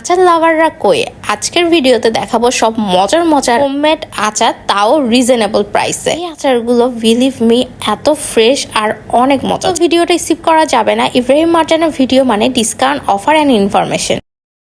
আচার লাভাররা কয়ে আজকের ভিডিওতে দেখাবো সব মজার মজার হোমমেড আচার, তাও রিজনেবল প্রাইসে এই আচারগুলো বিলিভ মি এত ফ্রেশ আর অনেক মজা ভিডিওটা রিসিভ করা যাবে না। ইব্রাহিম মার্জানের ভিডিও মানে ডিসকাউন্ট অফার অ্যান্ড ইনফরমেশন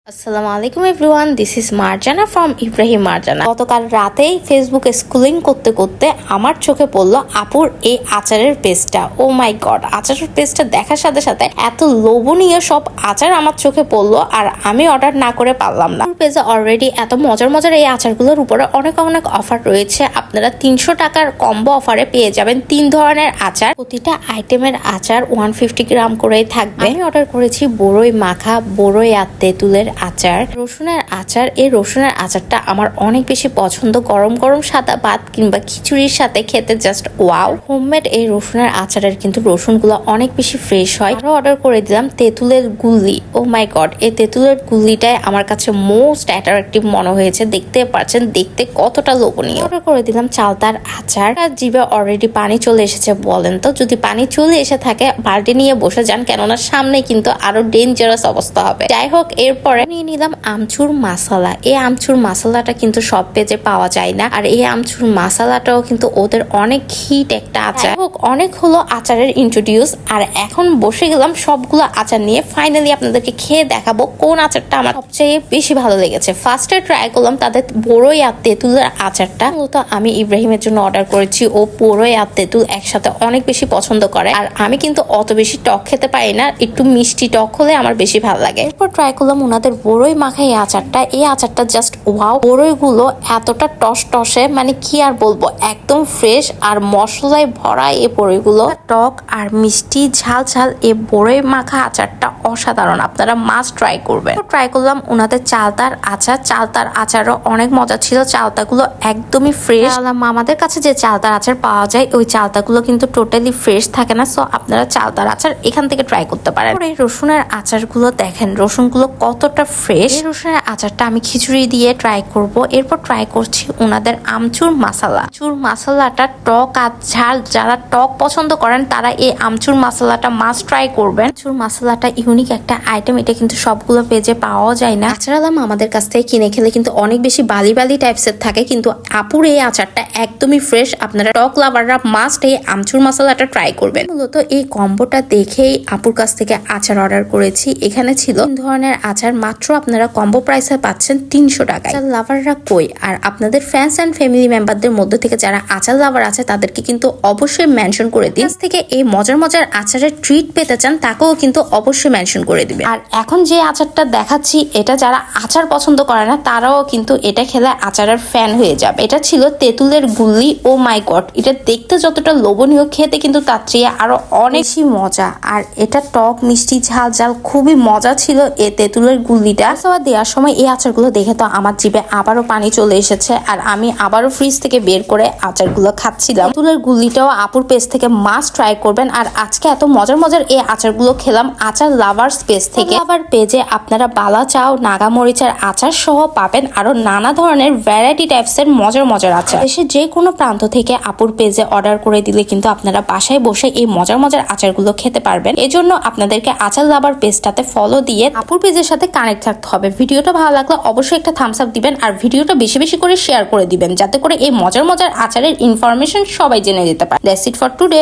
আসসালামু আলাইকুম everyone this is Marjana from Ibrahim Marjana. গতকাল রাতেই ফেসবুকে স্কুলিং করতে করতে আমার চোখে পড়ল আপুর এই আচারের পেজটা ও মাই গড আচারের পেজটা দেখার সাথে সাথে এত লোভনীয় সব আচার আমার চোখে পড়ল আর আমি অর্ডার না করে পারলাম না। পেজে অলরেডি এত মজার মজার এই আচারগুলোর উপরে অনেক অনেক অফার রয়েছে। আপনারা তিনশো টাকার কম্বো অফারে পেয়ে যাবেন তিন ধরনের আচার। প্রতিটা আইটেমের আচার ওয়ান ফিফটি গ্রাম করেই থাকবে। আমি অর্ডার করেছি বড়ই মাখা, বড়ই আর তেঁতুলের hacer আচার। রসুনের আচার, এই রসুনের আচারটা আমার অনেক বেশি পছন্দ। গরম গরম সাদা ভাত কিংবা খিচুড়ির সাথে খেতে জাস্ট ওয়াও হোমমেড এই রসুনের আচারের কিন্তু রসুনগুলো অনেক বেশি ফ্রেশ হয়। আরও অর্ডার করে দিলাম তেঁতুলের গুল্লি। ও মাই গড এই তেঁতুলের গুল্লিটাই আমার কাছে মোস্ট অ্যাট্রাকটিভ মনে হয়েছে। দেখতে পাচ্ছেন, দেখতে কতটা লোভনীয়। অর্ডার করে দিলাম চালতার আচার। আর জিভে অলরেডি পানি চলে এসেছে, বলেন তো। যদি পানি চলে এসে থাকে, বালতি নিয়ে বসে যান, কেননা সামনে কিন্তু আরও ডেঞ্জারাস অবস্থা হবে। যাই হোক, এরপরে নিলাম আমচুর মাসালা। এই আমচুর মাসালাটা কিন্তু সব পেজে পাওয়া যায় না। আর এই আমচুর মাসালাটাও কিন্তু ওদের অনেক হিট একটা আচার। হোক, অনেক হলো আচারের ইন্ট্রোডিউস আর এখন বসে গেলাম সবগুলো আচার নিয়ে। ফাইনালি আপনাদেরকে খেয়ে দেখাবো কোন আচারটা আমার সবচেয়ে বেশি ভালো লেগেছে। ফার্স্টে ট্রাই করলাম তাদের বড়ই আর তেঁতুলের আচারটা। মূলত আমি ইব্রাহিমের জন্য অর্ডার করেছি। ও বড়ই আর তেঁতুল একসাথে অনেক বেশি পছন্দ করে। আর আমি কিন্তু অত বেশি টক খেতে পারি না। একটু মিষ্টি টক হলে আমার বেশি ভালো লাগে। এরপর ট্রাই করলাম ওনাদের বড়ই মাখা এই আচারটা। এই আচারটা জাস্ট ওয়াও বড়ই গুলো এতটা টস টসে মানে কি আর বলব, একদম ফ্রেশ আর মশলায় ভরা এই বড়ইগুলো। টক আর মিষ্টি, ঝাল ঝাল এই বড়ই মাখা আচারটা অসাধারণ, আপনারা মাস্ট ট্রাই করবেন। ট্রাই করলাম ওনাদের চালতার আচার। চালতার আচারও অনেক মজা ছিল, চালতাগুলো একদমই ফ্রেশ আমাদের কাছে যে চালতার আচার পাওয়া যায়, ওই চালতাগুলো কিন্তু টোটালি ফ্রেশ থাকে না সো আপনারা চালতার আচার এখান থেকে ট্রাই করতে পারেন। এই রসুনের আচারগুলো দেখেন, রসুনগুলো কতটা ফ্রেশ। রসুনের আচারটা আমি খিচুড়ি দিয়ে ট্রাই করব। এরপর ট্রাই করছি ওনাদের আমচুর মাসালা। আমচুর মাসালাটা টক আর ঝাল যারা টক পছন্দ করেন, তারা এই আমচুর মাসালাটা মাস্ট ট্রাই করবেন। আমচুর মাসালাটা ইউনিক একটা আইটেম এটা কিন্তু সবগুলো পেজে পাওয়া যায় না। আলাম আমাদের কাছ থেকে কিনে খেলে কিন্তু অনেক বেশি বালি বালি টাইপসের থাকে, কিন্তু আপুর এই আচারটা একদমই ফ্রেশ আপনারা টক লাভাররা মাস্ট এই আমচুর মশলাটা ট্রাই করবেন। মূলত এই কম্বোটা দেখেই আপুর কাছ থেকে আচার অর্ডার করেছি। এখানে ছিল ধরনের আচার, মাত্র আপনারা কম্বো প্রাইসে পাচ্ছেন তিনশো টাকায়। আচার লাভাররা কই? আর আপনাদের ফ্রেন্ডস অ্যান্ড ফ্যামিলি মেম্বারদের মধ্যে থেকে যারা আচার লাভার আছে, তাদেরকে কিন্তু অবশ্যই মেনশন করে দিন। থেকে এই মজার মজার আচারের ট্রিট পেতে চান, তাকেও কিন্তু অবশ্যই মেনশন করে দিবে আর এখন যে আচারটা দেখাচ্ছি, এটা যারা আচার পছন্দ করে না, তারাও কিন্তু এটা খেলে আচারের ফ্যান হয়ে যাবে। এটা ছিল তেঁতুলের গুল্লি, ও মাই গড, এটা দেখতে যতটা লোভনীয়, খেতে কিন্তু তার চেয়ে আরও অনেক মজা। আর এটা টক মিষ্টি ঝাল ঝাল খুবই মজা ছিল, এ তেঁতুলের গুল্লিটা। খাওয়া দেওয়ার সময় এই আচারগুলো দেখে তো আমার জিভে আবারও পানি চলে এসেছে আর আমি আবারও ফ্রিজ থেকে বের করে আচারগুলো খাচ্ছিলাম। তেঁতুলের গুলিটাও আপুর পেজ থেকে মাছ ট্রাই করবেন আর আজকে এত মজার মজার এই আচারগুলো খেলাম আচার লাভার পেজ থেকে। আবার পেজে আপনারা বালা চাও নাগা মরিচার আচার সহ পাবেন আরও নানা ধরনের ভ্যারাইটি টাইপসের মজার মজার আচার। দেশের যে কোনো প্রান্ত থেকে আপুর পেজে অর্ডার করে দিলে কিন্তু আপনারা বাসায় বসে এই মজার মজার আচারগুলো খেতে পারবেন। এজন্য আপনাদেরকে আচার লাভার পেজটাতে ফলো দিয়ে আপুর পেজের সাথে কানেক্ট থাকতে হবে। ভিডিওটা ভালো লাগলে অবশ্যই একটা থামস আপ দিবেন আর ভিডিওটা বেশি বেশি করে শেয়ার করে দিবেন, যাতে করে এই মজার মজার আচারের ইনফরমেশন সবাই জেনে যেতে পারে। For today